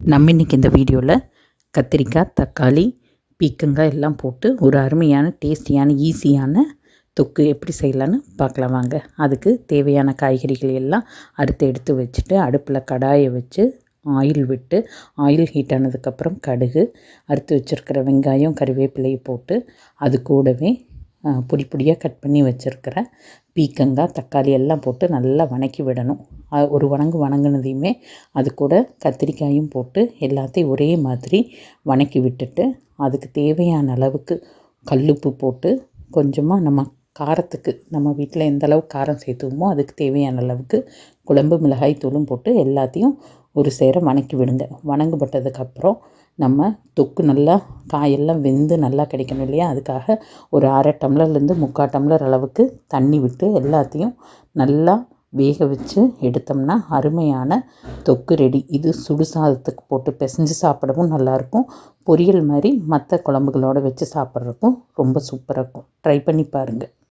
நம்ம இன்றைக்கி இந்த வீடியோவில் கத்திரிக்காய் தக்காளி பீக்கங்காய் எல்லாம் போட்டு ஒரு அருமையான டேஸ்டியான ஈஸியான தொக்கு எப்படி செய்யலான்னு பார்க்கலாம் வாங்க. அதுக்கு தேவையான காய்கறிகள் எல்லாம் அறுத்து எடுத்து வச்சுட்டு அடுப்பில் கடாயை வச்சு ஆயில் விட்டு ஆயில் ஹீட் ஆனதுக்கப்புறம் கடுகு அறுத்து வச்சுருக்கிற வெங்காயம் கருவேப்பிலையை போட்டு அது கூடவே பொடி பொடியாக கட் பண்ணி வச்சுருக்கிற பீக்கங்காய் தக்காளி எல்லாம் போட்டு நல்லா வணக்கி விடணும். ஒரு வணங்கு வணங்கினதையுமே அது கூட கத்திரிக்காயும் போட்டு எல்லாத்தையும் ஒரே மாதிரி வணக்கி விட்டுட்டு அதுக்கு தேவையான அளவுக்கு கல்லுப்பு போட்டு கொஞ்சமாக நம்ம காரத்துக்கு நம்ம வீட்டில் எந்த அளவு காரம் சேர்த்துவோமோ அதுக்கு தேவையான அளவுக்கு குழம்பு மிளகாய் தூளும் போட்டு எல்லாத்தையும் ஒரு சேர வணக்கி விடுங்க. வணங்கப்பட்டதுக்கப்புறம் நம்ம தொக்கு நல்லா காயெல்லாம் வெந்து நல்லா கிடைக்கணும் இல்லையா? அதுக்காக ஒரு அரை டம்ளர்லேருந்து முக்கால் டம்ளர் அளவுக்கு தண்ணி விட்டு எல்லாத்தையும் நல்லா வேக வச்சு எடுத்தோம்னா அருமையான தொக்கு ரெடி. இது சுடு சாதத்துக்கு போட்டு பிசைஞ்சு சாப்பிடவும் நல்லாயிருக்கும். பொரியல் மாதிரி மற்ற குழம்புகளோடு வச்சு சாப்பிட்றதுக்கும் ரொம்ப சூப்பராக இருக்கும். ட்ரை பண்ணி பாருங்கள்